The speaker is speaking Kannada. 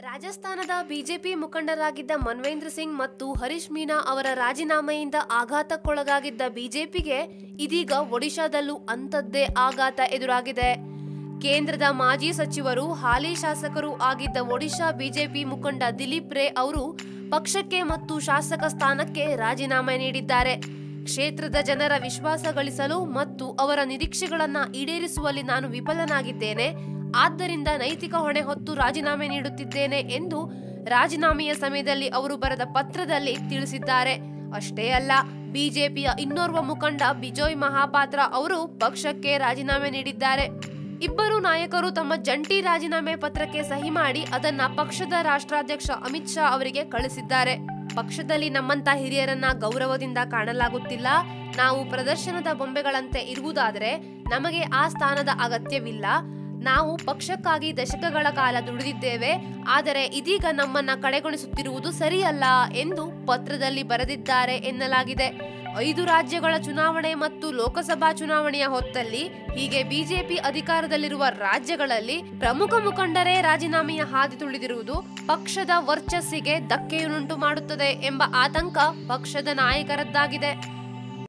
ರಾಜಸ್ಥಾನದ ಬಿಜೆಪಿ ಮುಖಂಡರಾಗಿದ್ದ ಮನ್ವೇಂದ್ರ ಸಿಂಗ್ ಮತ್ತು ಹರೀಶ್ ಮೀನಾ ಅವರ ರಾಜೀನಾಮೆಯಿಂದ ಆಘಾತಕ್ಕೊಳಗಾಗಿದ್ದ ಬಿಜೆಪಿಗೆ ಇದೀಗ ಒಡಿಶಾದಲ್ಲೂ ಅಂಥದ್ದೇ ಆಘಾತ ಎದುರಾಗಿದೆ. ಕೇಂದ್ರದ ಮಾಜಿ ಸಚಿವರು, ಹಾಲಿ ಶಾಸಕರು ಆಗಿದ್ದ ಒಡಿಶಾ ಬಿಜೆಪಿ ಮುಖಂಡ ದಿಲೀಪ್ ರೇ ಅವರು ಪಕ್ಷಕ್ಕೆ ಮತ್ತು ಶಾಸಕ ಸ್ಥಾನಕ್ಕೆ ರಾಜೀನಾಮೆ ನೀಡಿದ್ದಾರೆ. ಕ್ಷೇತ್ರದ ಜನರ ವಿಶ್ವಾಸ ಗಳಿಸಲು ಮತ್ತು ಅವರ ನಿರೀಕ್ಷೆಗಳನ್ನು ಈಡೇರಿಸುವಲ್ಲಿ ನಾನು ವಿಫಲನಾಗಿದ್ದೇನೆ. ಆದ್ದರಿಂದ ನೈತಿಕ ಹೊಣೆ ಹೊತ್ತು ರಾಜೀನಾಮೆ ನೀಡುತ್ತಿದ್ದೇನೆ ಎಂದು ರಾಜೀನಾಮೆಯ ಸಮಯದಲ್ಲಿ ಅವರು ಬರೆದ ಪತ್ರದಲ್ಲಿ ತಿಳಿಸಿದ್ದಾರೆ. ಅಷ್ಟೇ ಅಲ್ಲ, ಬಿಜೆಪಿಯ ಇನ್ನೋರ್ವ ಮುಖಂಡ ಬಿಜೋಯ್ ಮಹಾಪಾತ್ರ ಅವರು ಪಕ್ಷಕ್ಕೆ ರಾಜೀನಾಮೆ ನೀಡಿದ್ದಾರೆ. ಇಬ್ಬರು ನಾಯಕರು ತಮ್ಮ ಜಂಟಿ ರಾಜೀನಾಮೆ ಪತ್ರಕ್ಕೆ ಸಹಿ ಮಾಡಿ ಅದನ್ನ ಪಕ್ಷದ ರಾಷ್ಟ್ರಾಧ್ಯಕ್ಷ ಅಮಿತ್ ಶಾ ಅವರಿಗೆ ಕಳಿಸಿದ್ದಾರೆ. ಪಕ್ಷದಲ್ಲಿ ನಮ್ಮಂತ ಹಿರಿಯರನ್ನ ಗೌರವದಿಂದ ಕಾಣಲಾಗುತ್ತಿಲ್ಲ. ನಾವು ಪ್ರದರ್ಶನದ ಬೊಂಬೆಗಳಂತೆ ಇರುವುದಾದರೆ ನಮಗೆ ಆ ಸ್ಥಾನದ ಅಗತ್ಯವಿಲ್ಲ. ನಾವು ಪಕ್ಷಕ್ಕಾಗಿ ದಶಕಗಳ ಕಾಲ ದುಡಿದಿದ್ದೇವೆ, ಆದರೆ ಇದೀಗ ನಮ್ಮನ್ನ ಕಡೆಗಣಿಸುತ್ತಿರುವುದು ಸರಿಯಲ್ಲ ಎಂದು ಪತ್ರದಲ್ಲಿ ಬರೆದಿದ್ದಾರೆ ಎನ್ನಲಾಗಿದೆ. ಐದು ರಾಜ್ಯಗಳ ಚುನಾವಣೆ ಮತ್ತು ಲೋಕಸಭಾ ಚುನಾವಣೆಯ ಹೊತ್ತಲ್ಲಿ ಹೀಗೆ ಬಿಜೆಪಿ ಅಧಿಕಾರದಲ್ಲಿರುವ ರಾಜ್ಯಗಳಲ್ಲಿ ಪ್ರಮುಖ ಮುಖಂಡರೇ ರಾಜೀನಾಮೆಯ ಹಾದಿ ತುಳಿದಿರುವುದು ಪಕ್ಷದ ವರ್ಚಸ್ಸಿಗೆ ಧಕ್ಕೆಯನ್ನುಂಟು ಮಾಡುತ್ತದೆ ಎಂಬ ಆತಂಕ ಪಕ್ಷದ ನಾಯಕರದ್ದಾಗಿದೆ.